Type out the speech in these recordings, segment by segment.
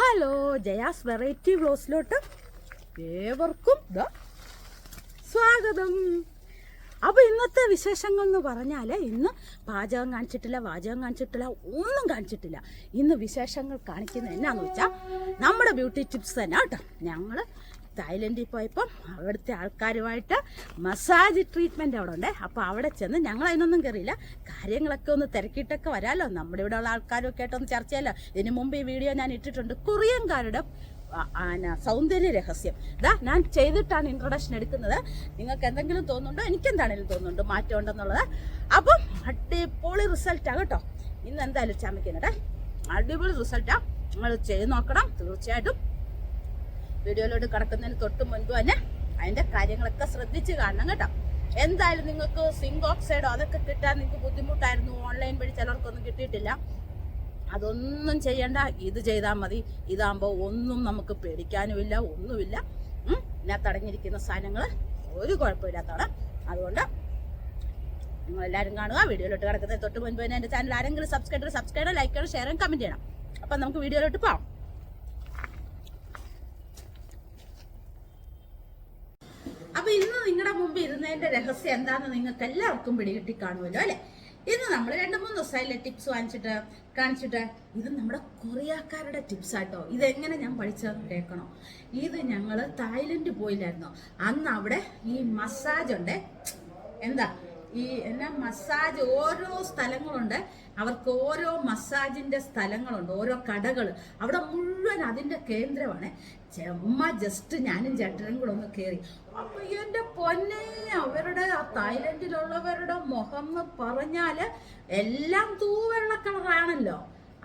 Hello Jaya's variety വ്ലോസിലോട്ട് ഏവർക്കും സ്വാഗതം. അപ്പോൾ ഇന്നത്തെ വിശേഷങ്ങൾ എന്ന് പറഞ്ഞാൽ ഇന്ന് പാചകം കാണിച്ചിട്ടില്ല വാചകം കാണിച്ചിട്ടില്ല ഒന്നും കാണിച്ചിട്ടില്ല. ഇന്ന് വിശേഷങ്ങൾ കാണിക്കുന്നത് എന്നാന്ന് വെച്ചാൽ നമ്മുടെ ബ്യൂട്ടി ടിപ്സ് തന്നെ കേട്ടോ. ഞങ്ങൾ തായ്ലൻഡിൽ പോയപ്പം അവിടുത്തെ ആൾക്കാരുമായിട്ട് മസാജ് ട്രീറ്റ്മെന്റ് അവിടെ ഉണ്ട്. അപ്പോൾ അവിടെ ചെന്ന് ഞങ്ങൾ അതിനൊന്നും കയറിയില്ല കാര്യങ്ങളൊക്കെ ഒന്ന് തിരക്കിയിട്ടൊക്കെ വരാമല്ലോ നമ്മുടെ ഇവിടെ ഉള്ള ആൾക്കാരൊക്കെ ആയിട്ടൊന്ന് ചർച്ച ചെയ്യാമല്ലോ ഇതിന് മുമ്പ് ഈ വീഡിയോ ഞാൻ ഇട്ടിട്ടുണ്ട്. കൊറിയൻകാരുടെ സൗന്ദര്യ രഹസ്യം. ഇതാ ഞാൻ ചെയ്തിട്ടാണ് ഇൻട്രൊഡക്ഷൻ എടുക്കുന്നത്. നിങ്ങൾക്ക് എന്തെങ്കിലും തോന്നുന്നുണ്ടോ? എനിക്ക് എന്താണെങ്കിലും തോന്നുന്നുണ്ട്? മാറ്റം ഉണ്ടെന്നുള്ളത്. അപ്പം അടിപൊളി റിസൾട്ടാണ് കേട്ടോ. ഇന്ന് എന്തായാലും ചമയ്ക്കുന്നുണ്ടേ അടിപൊളി റിസൾട്ടാണ് നിങ്ങൾ ചെയ്ത് നോക്കണം. തീർച്ചയായിട്ടും വീഡിയോയിലോട്ട് കിടക്കുന്നതിന് തൊട്ട് മുൻപ് തന്നെ അതിന്റെ കാര്യങ്ങളൊക്കെ ശ്രദ്ധിച്ച് കാണണം കേട്ടോ. എന്തായാലും നിങ്ങൾക്ക് സിങ്ക് ഓക്സൈഡോ അതൊക്കെ കിട്ടാൻ നിങ്ങൾക്ക് ബുദ്ധിമുട്ടായിരുന്നു. ഓൺലൈൻ വഴി ചിലർക്കൊന്നും കിട്ടിയിട്ടില്ല. അതൊന്നും ചെയ്യണ്ട. ഇത് ചെയ്താൽ മതി. ഇതാകുമ്പോൾ ഒന്നും നമുക്ക് പേടിക്കാനുമില്ല ഒന്നുമില്ല. ഇതിനകത്തടങ്ങിയിരിക്കുന്ന സാധനങ്ങൾ ഒരു കുഴപ്പമില്ലാത്തതാണ്. അതുകൊണ്ട് നിങ്ങൾ എല്ലാവരും കാണുക. വീഡിയോയിലോട്ട് കിടക്കുന്നത് തൊട്ട് മുൻപ് തന്നെ എന്റെ ചാനൽ ആരെങ്കിലും സബ്സ്ക്രൈബ് സബ്സ്ക്രൈബ് ലൈക്ക് ചെയ്യണം ഷെയർ ചെയ്യണം കമന്റ് ചെയ്യണം. അപ്പം നമുക്ക് വീഡിയോയിലോട്ട് പോകാം അപ്പൊ ഇന്ന് നിങ്ങളുടെ മുമ്പ് ഇരുന്നതിന്റെ രഹസ്യം എന്താണെന്ന് നിങ്ങൾക്ക് എല്ലാവർക്കും പിടികിട്ടി കാണുമല്ലോ അല്ലെ? ഇന്ന് നമ്മൾ രണ്ട് മൂന്ന് ദിവസമായില്ലേ ടിപ്സ് വാങ്ങിച്ചിട്ട് കാണിച്ചിട്ട്? ഇത് നമ്മുടെ കൊറിയക്കാരുടെ ടിപ്സ് ആട്ടോ. ഇതെങ്ങനെ ഞാൻ പഠിച്ചതെന്ന് കേൾക്കണോ? ഇത് ഞങ്ങൾ തായ്ലൻഡ് പോയില്ലായിരുന്നു? അന്ന് അവിടെ ഈ മസാജ് ഉണ്ട്. എന്താ? ഈ എന്നാ മസാജ് ഓരോ സ്ഥലങ്ങളുണ്ട്. അവർക്ക് ഓരോ മസാജിന്റെ സ്ഥലങ്ങളുണ്ട് ഓരോ കടകൾ. അവിടെ മുഴുവൻ അതിന്റെ കേന്ദ്രമാണ്. ചെമ്മ ജസ്റ്റ് ഞാനും ചേട്ടനും കൂടെ ഒന്ന് കയറി അപ്പൊ എന്റെ പൊന്നെ അവരുടെ ആ തായ്ലൻഡിലുള്ളവരുടെ മുഖം എന്ന് പറഞ്ഞാൽ എല്ലാം തൂവെള്ള കളറാണല്ലോ.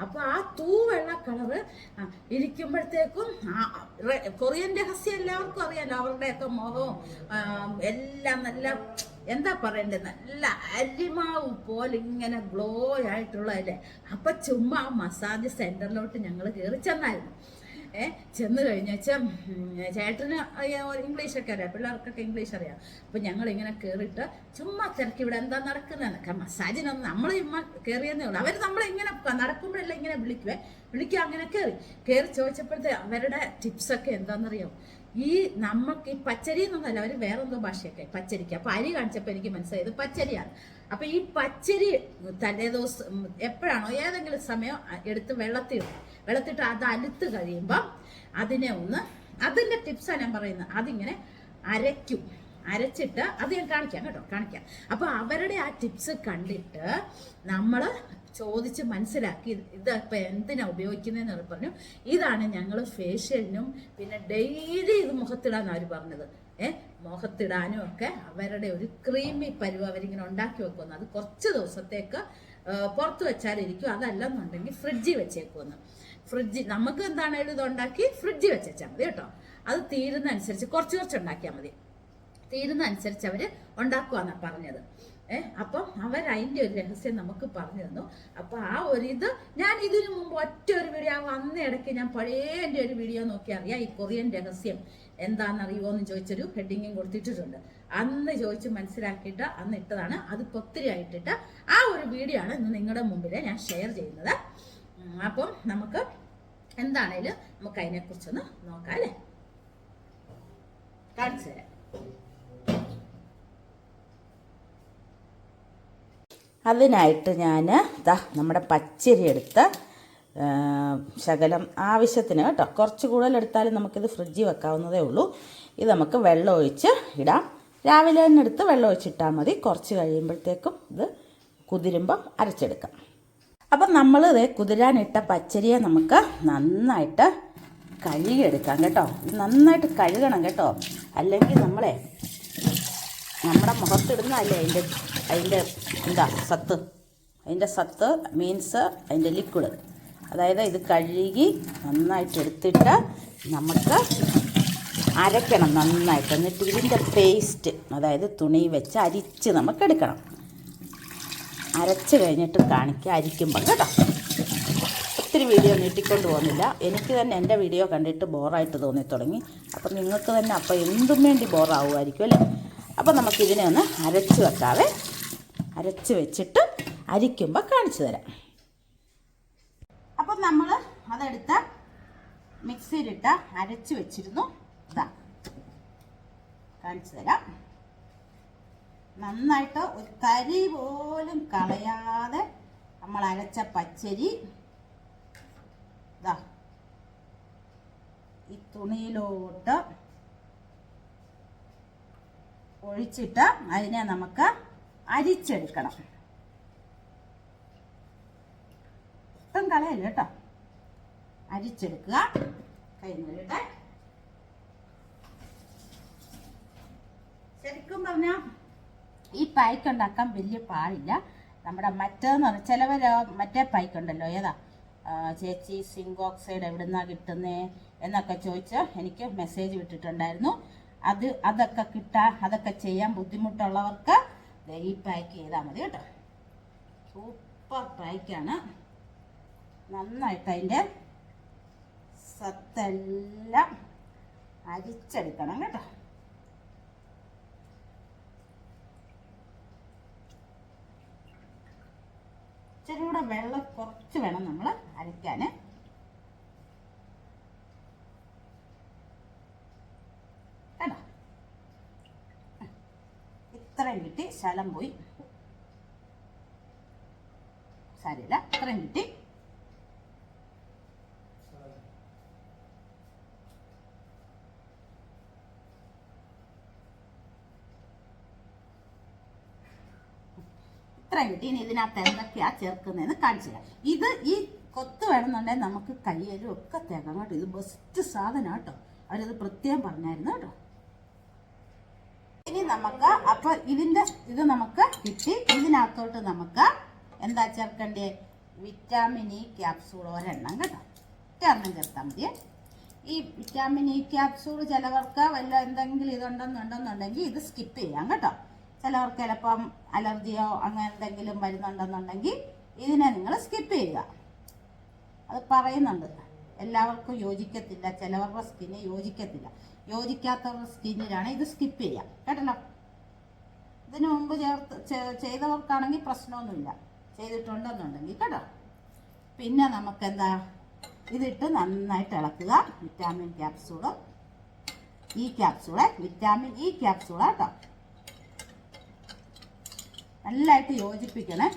അപ്പൊ ആ തൂവെള്ള കളറ് ഇരിക്കുമ്പോഴത്തേക്കും കൊറിയൻ രഹസ്യം എല്ലാവർക്കും അറിയാലോ അവരുടെയൊക്കെ മുഖവും എല്ലാം നല്ല എന്താ പറയണ്ടേ? നല്ല അരിമാവ് പോലെ ഇങ്ങനെ ഗ്ലോ ആയിട്ടുള്ളതല്ലേ അപ്പൊ ചുമ്മാ മസാജ് സെന്ററിലോട്ട് ഞങ്ങൾ കയറി ചെന്നായിരുന്നു. ഏ ചെന്ന് കഴിഞ്ഞാച്ചാ ചേട്ടന് ഇംഗ്ലീഷ് ഇംഗ്ലീഷൊക്കെ അറിയാം. പിള്ളേർക്കൊക്കെ ഇംഗ്ലീഷ് അറിയാം. അപ്പം ഞങ്ങൾ ഇങ്ങനെ കയറിയിട്ട് ചുമ്മാ തിരക്കി ഇവിടെ എന്താ നടക്കുന്നതെന്നൊക്കെ മസാജിനൊന്നും നമ്മൾ ചുമ്മാ കയറിയെന്നേ ഉള്ളൂ. അവർ നമ്മളിങ്ങനെ നടക്കുമ്പോഴെല്ലാം ഇങ്ങനെ വിളിക്കുവേ? വിളിക്കുക അങ്ങനെ കയറി കയറി ചോദിച്ചപ്പോഴത്തെ അവരുടെ ടിപ്സൊക്കെ എന്താണെന്നറിയാം ഈ നമുക്ക് ഈ പച്ചരി എന്നൊന്നല്ല അവർ വേറെന്തോ ഭാഷയൊക്കെ. പച്ചരിക്ക്. അപ്പൊ അരി കാണിച്ചപ്പോൾ എനിക്ക് മനസ്സിലായത് പച്ചരിയാണ്. അപ്പൊ ഈ പച്ചരി തലേ ദിവസം എപ്പോഴാണോ ഏതെങ്കിലും സമയം എടുത്ത് വെള്ളത്തിൽ വെള്ളത്തിട്ട് അത് അലുത്ത് കഴിയുമ്പോൾ അതിനെ ഒന്ന് അതിന്റെ ടിപ്സാണ് ഞാൻ പറയുന്നത്. അതിങ്ങനെ അരയ്ക്കും. അരച്ചിട്ട് അത് ഞാൻ കാണിക്കാം കേട്ടോ. കാണിക്കാം. അപ്പൊ അവരുടെ ആ ടിപ്സ് കണ്ടിട്ട് നമ്മൾ ചോദിച്ച് മനസ്സിലാക്കി ഇത് ഇപ്പം എന്തിനാണ് എന്തിനാ ഉപയോഗിക്കുന്നതെന്ന് പറഞ്ഞു. ഇതാണ് ഞങ്ങൾ ഫേഷ്യലിനും പിന്നെ ഡെയിലി ഇത് മുഖത്തിടാന്ന് അവർ പറഞ്ഞത്. ഏ? മുഖത്തിടാനും ഒക്കെ അവരുടെ ഒരു ക്രീമി പരുവ് അവരിങ്ങനെ ഉണ്ടാക്കി വെക്കുന്നു അത് കുറച്ച് ദിവസത്തേക്ക് പുറത്ത് വെച്ചാലിരിക്കും. അതല്ലെന്നുണ്ടെങ്കിൽ ഫ്രിഡ്ജിൽ വെച്ചേക്കുമെന്ന്. ഫ്രിഡ്ജ് നമുക്ക് എന്താണേലും ഇത് ഉണ്ടാക്കി? ഫ്രിഡ്ജിൽ വെച്ചാൽ മതി കേട്ടോ. അത് തീരുന്ന അനുസരിച്ച് കുറച്ച് കുറച്ച് ഉണ്ടാക്കിയാൽ മതി. തീരുന്ന അനുസരിച്ച് ഉണ്ടാക്കുക എന്നാണ് പറഞ്ഞത്. ഏ അപ്പം അവർ അതിന്റെ ഒരു രഹസ്യം നമുക്ക് പറഞ്ഞു തന്നു. അപ്പൊ ആ ഒരു ഇത് ഞാൻ ഇതിനു മുമ്പ് ഒറ്റ ഒരു വീഡിയോ ആ വന്ന ഇടയ്ക്ക് ഞാൻ പഴയ എന്റെ ഒരു വീഡിയോ നോക്കി അറിയാം ഈ കൊറിയൻ രഹസ്യം എന്താണെന്നറിയുമോ എന്ന് ചോദിച്ചൊരു ഹെഡിങ്ങും കൊടുത്തിട്ടുണ്ട് അന്ന് ചോദിച്ച് മനസ്സിലാക്കിയിട്ട് അന്ന് ഇട്ടതാണ്. അത് ഒത്തിരി ആയിട്ടിട്ട് ആ ഒരു വീഡിയോ ആണ് ഇന്ന് നിങ്ങളുടെ മുമ്പിൽ ഞാൻ ഷെയർ ചെയ്യുന്നത്. അപ്പം നമുക്ക് എന്താണേലും നമുക്ക് അതിനെക്കുറിച്ചൊന്ന് നോക്കാം അല്ലേ? കാണിച്ചു തരാം. അതിനായിട്ട് ഞാൻ ദാ നമ്മുടെ പച്ചരി എടുത്ത് ശകലം ആവശ്യത്തിന് കേട്ടോ. കുറച്ച് കൂടുതൽ എടുത്താലും നമുക്കിത് ഫ്രിഡ്ജിൽ വെക്കാവുന്നതേ ഉള്ളൂ. ഇത് നമുക്ക് വെള്ളം ഒഴിച്ച് ഇടാം. രാവിലെ തന്നെ എടുത്ത് വെള്ളം ഒഴിച്ചിട്ടാൽ മതി. കുറച്ച് കഴിയുമ്പോഴത്തേക്കും ഇത് കുതിരുമ്പം അരച്ചെടുക്കാം. അപ്പം നമ്മൾ ഇത് കുതിരാനിട്ട പച്ചരിയെ നമുക്ക് നന്നായിട്ട് കഴുകിയെടുക്കാം കേട്ടോ. നന്നായിട്ട് കഴുകണം കേട്ടോ. അല്ലെങ്കിൽ നമ്മളെ നമ്മുടെ മുഖത്തിടുന്നതല്ലേ അതിന്റെ അതിന്റെ എന്താ സത്ത്? അതിന്റെ സത്ത് മീൻസ് അതിന്റെ ലിക്വിഡ് അതായത് ഇത് കഴുകി നന്നായിട്ട് എടുത്തിട്ട് നമുക്ക് അരയ്ക്കണം നന്നായിട്ട്. എന്നിട്ട് ഇതിന്റെ പേസ്റ്റ് അതായത് തുണി വെച്ച് അരിച്ച് നമുക്ക് എടുക്കണം അരച്ച് കഴിഞ്ഞിട്ട് കാണിക്കുക അരിക്കുമ്പോൾ കേട്ടോ. ഒത്തിരി വീഡിയോ നീട്ടിക്കൊണ്ട് പോകുന്നില്ല. എനിക്ക് തന്നെ എന്റെ വീഡിയോ കണ്ടിട്ട് ബോറായിട്ട് തോന്നി തുടങ്ങി അപ്പം നിങ്ങൾക്ക് തന്നെ അപ്പോൾ എന്തും വേണ്ടി ബോറാവുമായിരിക്കും അല്ലേ? അപ്പോൾ നമുക്കിതിനെ ഒന്ന് അരച്ച് വെക്കാവേ. അരച്ച് വെച്ചിട്ട് അരിക്കുമ്പോൾ കാണിച്ചു തരാം. അപ്പം നമ്മൾ അതെടുത്ത് മിക്സിയിലിട്ട് അരച്ച് വെച്ചിരുന്നു. ഇതാ കാണിച്ചു തരാം. നന്നായിട്ട് ഒരു കരി പോലും കളയാതെ നമ്മൾ അരച്ച പച്ചരി. ഇതാ ഈ തുണിയിലോട്ട് ഒഴിച്ചിട്ട് അതിനെ നമുക്ക് അരിച്ചെടുക്കണം. മൊത്തം കളയല്ല കേട്ടോ? അരിച്ചെടുക്കുക. കൈ ശരിക്കും പറഞ്ഞാൽ ഈ പായ്ക്ക് ഉണ്ടാക്കാൻ വലിയ പാടില്ല. നമ്മുടെ മറ്റേന്ന് പറഞ്ഞാൽ ചിലവർ മറ്റേ പായ്ക്ക് ഉണ്ടല്ലോ ഏതാ ചേച്ചി സിങ്ക് ഓക്സൈഡ് എവിടുന്നാ കിട്ടുന്നേ എന്നൊക്കെ ചോദിച്ച് എനിക്ക് മെസ്സേജ് വിട്ടിട്ടുണ്ടായിരുന്നു. അത് അതൊക്കെ കിട്ടാൻ അതൊക്കെ ചെയ്യാൻ ബുദ്ധിമുട്ടുള്ളവർക്ക് ഈ പാക്ക് ചെയ്താൽ മതി കേട്ടോ. സൂപ്പർ പാക്കാണ് നന്നായിട്ട് അതിന്റെ സത്തെല്ലാം അരിച്ചെടുക്കണം കേട്ടോ. ഇച്ചിരി കൂടെ വെള്ളം കുറച്ച് വേണം നമ്മൾ അരയ്ക്കാൻ കേട്ടോ ഇത്രയും കിട്ടി ശലം പോയി. സാരിയില്ല ഇത്രയും കിട്ടി. ഇത്രയും കിട്ടി. ഇനി ഇതിനകത്ത് എന്തൊക്കെയാ ചേർക്കുന്നതെന്ന് കാണിച്ചു തരാം. ഇത് ഈ കൊത്ത് വേണമെന്നുണ്ടെങ്കിൽ നമുക്ക് കയ്യിലും ഒക്കെ തേക്കാം കേട്ടോ. ഇത് ബെസ്റ്റ് സാധനം കേട്ടോ. അവരത് പ്രത്യേകം പറഞ്ഞായിരുന്നു കേട്ടോ. ഇനി നമുക്ക് അപ്പൊ ഇതിന്റെ ഇത് നമുക്ക് കിട്ടി. ഇതിനകത്തോട്ട് നമുക്ക് എന്താ ചേർക്കണ്ടേ? വിറ്റാമിൻ ഇ ക്യാപ്സൂൾ ഒരെണ്ണം കേട്ടോ. ഒറ്റ ചേർത്താൽ മതി. ഈ വിറ്റാമിൻ ഇ ക്യാപ്സൂൾ ചിലവർക്ക് വല്ല എന്തെങ്കിലും ഇതുണ്ടെന്നുണ്ടെന്നുണ്ടെങ്കിൽ ഇത് സ്കിപ്പ് ചെയ്യാം കേട്ടോ. ചിലവർക്ക് ചിലപ്പം അലർജിയോ അങ്ങനെ എന്തെങ്കിലും വരുന്നുണ്ടെന്നുണ്ടെങ്കിൽ ഇതിനെ നിങ്ങൾ സ്കിപ്പ് ചെയ്യുക. അത് പറയുന്നുണ്ട്. എല്ലാവർക്കും യോജിക്കത്തില്ല ചിലവരുടെ സ്കിന്ന് യോജിക്കത്തില്ല. യോജിക്കാത്തവരുടെ സ്കിന്നിലാണ് ഇത് സ്കിപ്പ് ചെയ്യാം കേട്ടല്ലോ? ഇതിനു മുമ്പ് ചേർത്ത് ചെയ്തവർക്കാണെങ്കിൽ പ്രശ്നമൊന്നുമില്ല. ചെയ്തിട്ടുണ്ടെന്നുണ്ടെങ്കിൽ കേട്ടോ. പിന്നെ നമുക്ക് എന്താ ഇതിട്ട് നന്നായിട്ട് ഇളക്കുക. വിറ്റാമിൻ ക്യാപ്സൂൾ ഈ ക്യാപ്സൂൾ വിറ്റാമിൻ ഇ ക്യാപ്സൂൾ കേട്ടോ. നല്ലതായിട്ട് യോജിപ്പിക്കണേ.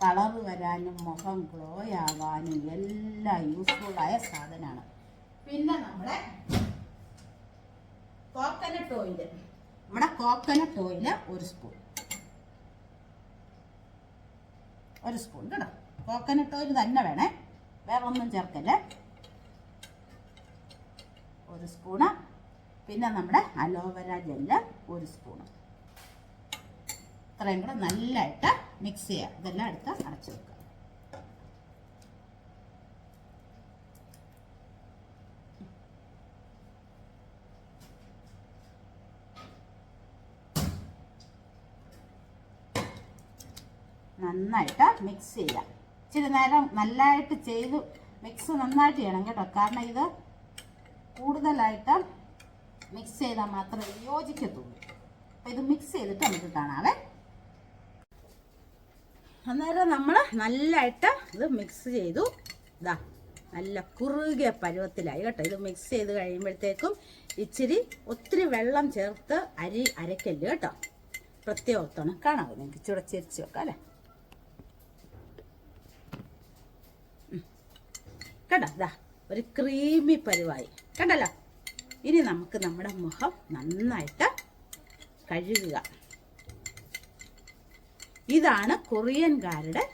കളർ വരാനും മുഖം ഗ്ലോ ആവാനും എല്ലാം യൂസ്ഫുള്ളായ സാധനമാണ് പിന്നെ നമ്മുടെ കോക്കനട്ട് ഓയിൽ നമ്മുടെ കോക്കനട്ട് ഓയിൽ ഒരു സ്പൂൺ ഒരു സ്പൂൺ കേട്ടോ. കോക്കനട്ട് ഓയിൽ തന്നെ വേണേ. വേറെ ഒന്നും ചേർക്കല്ലേ? ഒരു സ്പൂണ് പിന്നെ നമ്മുടെ അലോവേര ജെല്ല് ഒരു സ്പൂണ് ഇത്രയും കൂടെ നല്ലതായിട്ട് മിക്സ് ചെയ്യുക ഇതെല്ലാം എടുത്ത് അടച്ചു വെക്കുക നന്നായിട്ട് മിക്സ് ചെയ്യുക ഇച്ചിരി നേരം നല്ലതായിട്ട് ചെയ്ത് മിക്സ് നന്നായിട്ട് ചെയ്യണം കേട്ടോ. കാരണം ഇത് കൂടുതലായിട്ട് മിക്സ് ചെയ്താൽ മാത്രമേ യോജിക്കത്തുള്ളൂ. അപ്പം ഇത് മിക്സ് ചെയ്തിട്ട് നമുക്ക് കാണാവേ. അന്നേരം നമ്മൾ നല്ലതായിട്ട് ഇത് മിക്സ് ചെയ്തു. ഇതാ നല്ല കുറുകിയ പരുവത്തിലായി കേട്ടോ. ഇത് മിക്സ് ചെയ്ത് കഴിയുമ്പോഴത്തേക്കും ഇച്ചിരി ഒത്തിരി വെള്ളം ചേർത്ത് അരി അരക്കല്ല് കേട്ടോ. പ്രത്യേകം ഓർത്തോണം കാണാവോ നിങ്ങൾക്ക്? ഇച്ചിരി ചിരിച്ച് വെക്കാം അല്ലേ? കേട്ടോ ഇതാ ഒരു ക്രീമി പരുവായി. കണ്ടല്ലോ? ഇനി നമുക്ക് നമ്മുടെ മുഖം നന്നായിട്ട് കഴുകുക. ഇതാണ് കൊറിയൻകാരുടെ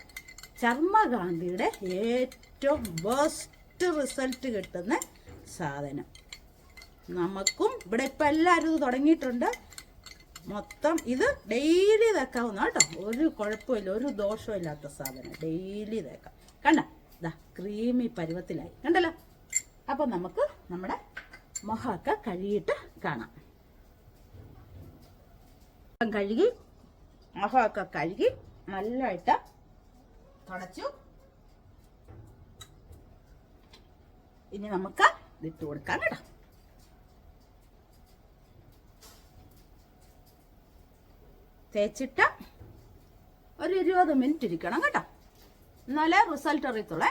ചർമ്മകാന്തിയുടെ ഏറ്റവും ബെസ്റ്റ് റിസൾട്ട് കിട്ടുന്ന സാധനം. നമുക്കും ഇവിടെ ഇപ്പം എല്ലാവരും ഇത് തുടങ്ങിയിട്ടുണ്ട്. മൊത്തം ഇത് ഡെയിലി തേക്കാവുന്ന കേട്ടോ. ഒരു കുഴപ്പമില്ല ഒരു ദോഷവും ഇല്ലാത്ത സാധനം. ഡെയിലി തേക്കാം കണ്ട? ഇതാ ക്രീമി പരുവത്തിലായി. കണ്ടല്ലോ? അപ്പം നമുക്ക് നമ്മുടെ മുഖമൊക്കെ കഴുകിയിട്ട് കാണാം. കഴുകി മുഖമൊക്കെ കഴുകി നല്ലതായിട്ട് തുടച്ചു. ഇനി നമുക്ക് ഇട്ട് കൊടുക്കാം കേട്ടോ. തേച്ചിട്ട് ഒരു ഇരുപത് മിനിറ്റ് ഇരിക്കണം കേട്ടോ. എന്നാലേ റിസൾട്ട് അറിയത്തുള്ളേ.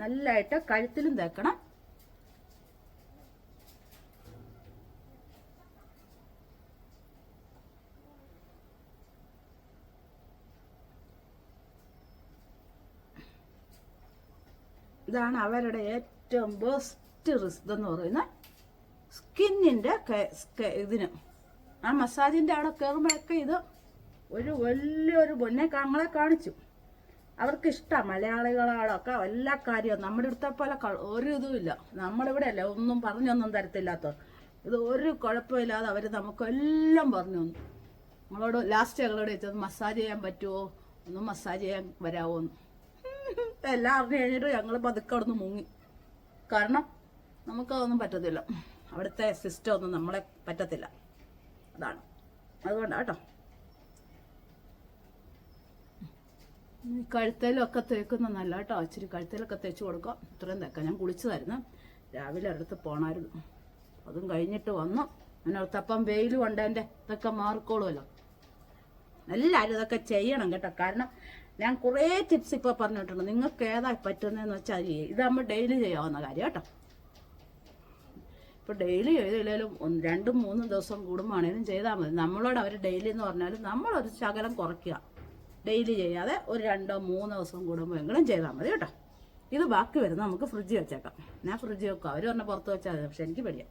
നല്ലതായിട്ട് കഴുത്തിലും തേക്കണം. ഇതാണ് അവരുടെ ഏറ്റവും ബെസ്റ്റ് റിസ്ക് എന്ന് പറയുന്ന സ്കിന്നിന്റെ ഇതിന്. ആ മസാജിന്റെ അവിടെ കയറുമ്പോഴൊക്കെ ഇത് ഒരു വലിയൊരു പൊന്നെ ഞങ്ങളെ കാണിച്ചു. അവർക്ക് ഇഷ്ടമാണ് മലയാളികളോടൊക്കെ എല്ലാ കാര്യവും. നമ്മുടെ ഇവിടുത്തെ പോലെ ഒരു ഇതുമില്ല നമ്മളിവിടെ അല്ല ഒന്നും പറഞ്ഞൊന്നും തരത്തില്ലാത്ത. ഇത് ഒരു കുഴപ്പമില്ലാതെ അവർ നമുക്കെല്ലാം പറഞ്ഞു തന്നു. നമ്മളോട് ലാസ്റ്റ് ഞങ്ങളോട് ചോദിച്ചത് മസാജ് ചെയ്യാൻ പറ്റുമോ ഒന്നും മസാജ് ചെയ്യാൻ വരാമോ എന്ന്. എല്ലാം കഴിഞ്ഞിട്ട് ഞങ്ങൾ പതുക്കെ അവിടെ നിന്ന് മുങ്ങി. കാരണം നമുക്കതൊന്നും പറ്റത്തില്ല. അവിടുത്തെ സിസ്റ്റം ഒന്നും നമ്മളെ പറ്റത്തില്ല. അതാണ്. അതുകൊണ്ടാണ് കേട്ടോ. കഴുത്തേലൊക്കെ തേക്കുന്ന നല്ല കേട്ടോ. ഇച്ചിരി കഴുത്തേലൊക്കെ തേച്ച് കൊടുക്കാം. ഇത്രയും തേക്കാം. ഞാൻ കുളിച്ചതായിരുന്നു. രാവിലെ അടുത്ത് പോണായിരുന്നു. അതും കഴിഞ്ഞിട്ട് വന്നു. അതിനടുത്തപ്പം വെയിലും കൊണ്ട് എന്റെ. ഇതൊക്കെ മാറിക്കോളുമല്ലോ. എല്ലാവരും ഇതൊക്കെ ചെയ്യണം കേട്ടോ. കാരണം ഞാൻ കുറേ ടിപ്സ് ഇപ്പോൾ പറഞ്ഞിട്ടുണ്ട്. നിങ്ങൾക്ക് ഏതാ പറ്റുന്നതെന്ന് വെച്ചാൽ അത് ചെയ്യും ഇതാകുമ്പോൾ ഡെയിലി ചെയ്യാവുന്ന കാര്യം കേട്ടോ. ഇപ്പോൾ ഡെയിലി ചെയ്തില്ലെങ്കിലും ഒന്ന് രണ്ടും മൂന്നും ദിവസം കൂടുമ്പോഴാണേലും ചെയ്താൽ മതി. നമ്മളോട് അവർ ഡെയിലി എന്ന് പറഞ്ഞാലും നമ്മളൊരു ശകലം കുറയ്ക്കുക. ഡെയിലി ചെയ്യാതെ ഒരു രണ്ടോ മൂന്നോ ദിവസം കൂടുമ്പോഴെങ്കിലും ചെയ്താൽ മതി കേട്ടോ. ഇത് ബാക്കി വരുന്നത് നമുക്ക് ഫ്രിഡ്ജ് വെച്ചേക്കാം. ഞാൻ ഫ്രിഡ്ജ് വെക്കും. അവർ പറഞ്ഞാൽ പുറത്ത് വെച്ചാൽ മതി. പക്ഷെ എനിക്ക് പേടിയാം.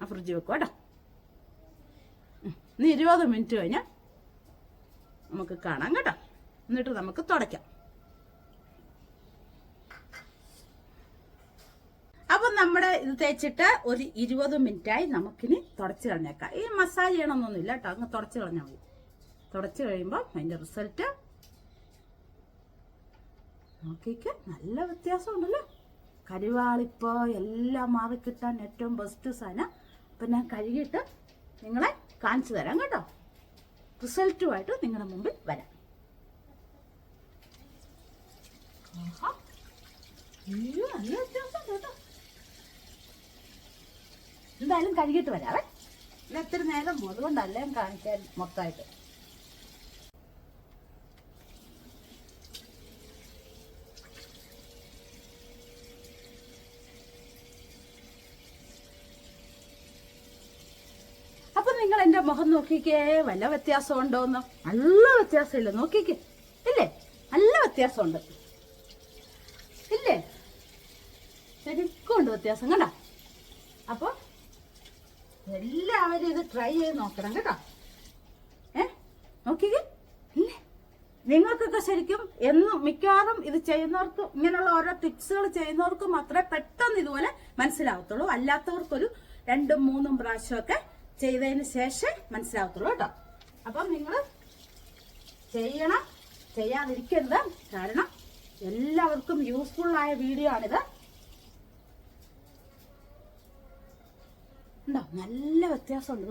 ആ ഫ്രിഡ്ജ് വെക്കും കേട്ടോ. ഇനി ഇരുപത് മിനിറ്റ് കഴിഞ്ഞാൽ നമുക്ക് കാണാം കേട്ടോ. എന്നിട്ട് നമുക്ക് തുടയ്ക്കാം. അപ്പൊ നമ്മുടെ ഇത് തേച്ചിട്ട് ഒരു ഇരുപത് മിനിറ്റായി നമുക്കിനി തുടച്ചു കളഞ്ഞേക്കാം. ഈ മസാജ് ചെയ്യണമെന്നൊന്നുമില്ല കേട്ടോ അങ്ങ് തുടച്ചു കളഞ്ഞാൽ മതി. തുടച്ചു കഴിയുമ്പോൾ അതിന്റെ റിസൾട്ട് നോക്കിക്ക് നല്ല വ്യത്യാസമുണ്ടല്ലോ. കരിവാളിപ്പോ എല്ലാം മാറിക്കിട്ടാൻ ഏറ്റവും ബെസ്റ്റ് സാധനം. അപ്പം ഞാൻ കഴുകിയിട്ട് നിങ്ങളെ കാണിച്ചു തരാം കേട്ടോ. റിസൾട്ടുമായിട്ട് നിങ്ങളുടെ മുമ്പിൽ വരാം. ആഹാ. അയ്യോ, നല്ല വ്യത്യാസമുണ്ട് കേട്ടോ. എന്തായാലും കഴുകിയിട്ട് വരാവേ. ഇല്ല നേരം അതുകൊണ്ടല്ല കാണിക്കാൻ മൊത്തമായിട്ട്. നിങ്ങൾ എന്റെ മുഖം നോക്കിക്കേ. വല്ല വ്യത്യാസം ഉണ്ടോന്ന് നല്ല വ്യത്യാസമില്ല. നോക്കിക്കേ. ഇല്ലേ? നല്ല വ്യത്യാസമുണ്ട് ഇല്ലേ ശരിക്കും ഉണ്ട് വ്യത്യാസം കണ്ട? അപ്പൊ എല്ലാവരും ഇത് ട്രൈ ചെയ്ത് നോക്കണം കേട്ടോ. ഏ? നോക്കിക്കേ. നിങ്ങൾക്കൊക്കെ ശരിക്കും എന്നും മിക്കവാറും ഇത് ചെയ്യുന്നവർക്ക് ഇങ്ങനെയുള്ള ഓരോ ടിപ്സുകൾ ചെയ്യുന്നവർക്ക് മാത്രമേ പെട്ടെന്ന് ഇതുപോലെ മനസ്സിലാവത്തുള്ളൂ. അല്ലാത്തവർക്കൊരു രണ്ടും മൂന്നും പ്രാവശ്യമൊക്കെ ചെയ്തതിന് ശേഷം മനസ്സിലാവത്തുള്ളൂ കേട്ടോ. അപ്പം നിങ്ങൾ ചെയ്യണം. ചെയ്യാതിരിക്കരുത്. കാരണം എല്ലാവർക്കും യൂസ്ഫുൾ ആയ വീഡിയോ ആണിത്. ഉണ്ടോ? നല്ല വ്യത്യാസമുണ്ട്.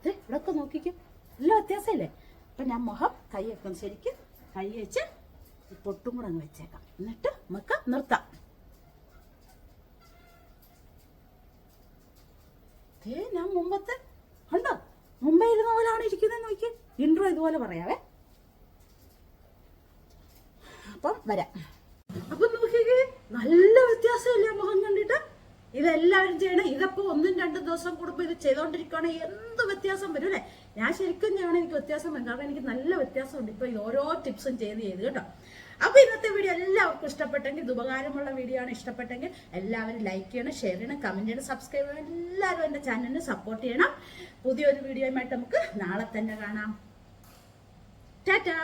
ഇത് ഇവിടെയൊക്കെ നോക്കിക്കും. നല്ല വ്യത്യാസമില്ലേ? അപ്പം ഞാൻ മുഖം കൈയൊക്കെ ഒന്ന് ശരിക്കും കൈ വെച്ച് പൊട്ടും കൂടെ അങ്ങ് വെച്ചേക്കാം. എന്നിട്ട് നമുക്ക് നിർത്താം. ദേ ഞാൻ മുമ്പത്തെ ഉണ്ടോ മുമ്പേ ഇരുന്ന പോലാണ് ഇരിക്കുന്നത് നോക്കി ഇൻട്രോ ഇതുപോലെ പറയാവേ. അപ്പം വരാം അപ്പൊ നോക്കിക്കേ നല്ല വ്യത്യാസമില്ലേ മുഖം കണ്ടിട്ട് ഇതെല്ലാവരും ചെയ്യണം ഇതപ്പോ ഒന്നും രണ്ടും ദിവസം കൂടുമ്പോ ഇത് ചെയ്തോണ്ടിരിക്കുകയാണെങ്കിൽ എന്ത് വ്യത്യാസം വരും അല്ലേ? ഞാൻ ശരിക്കും ചെയ്യണം എനിക്ക് വ്യത്യാസം വരും കാരണം എനിക്ക് നല്ല വ്യത്യാസമുണ്ട്. ഇപ്പൊ ഈ ഓരോ ടിപ്സും ചെയ്ത് ചെയ്ത് കേട്ടോ. അപ്പൊ ഇന്നത്തെ വീഡിയോ എല്ലാവർക്കും ഇഷ്ടപ്പെട്ടെങ്കിൽ ഇത് ഉപകാരമുള്ള വീഡിയോ ആണ് ഇഷ്ടപ്പെട്ടെങ്കിൽ എല്ലാവരും ലൈക്ക് ചെയ്യണം ഷെയർ ചെയ്യണം കമന്റ് ചെയ്യണം സബ്സ്ക്രൈബ് ചെയ്യണം. എല്ലാവരും എന്റെ ചാനലിനെ സപ്പോർട്ട് ചെയ്യണം. പുതിയൊരു വീഡിയോയുമായിട്ട് നമുക്ക് നാളെ തന്നെ കാണാം. ടാറ്റാ!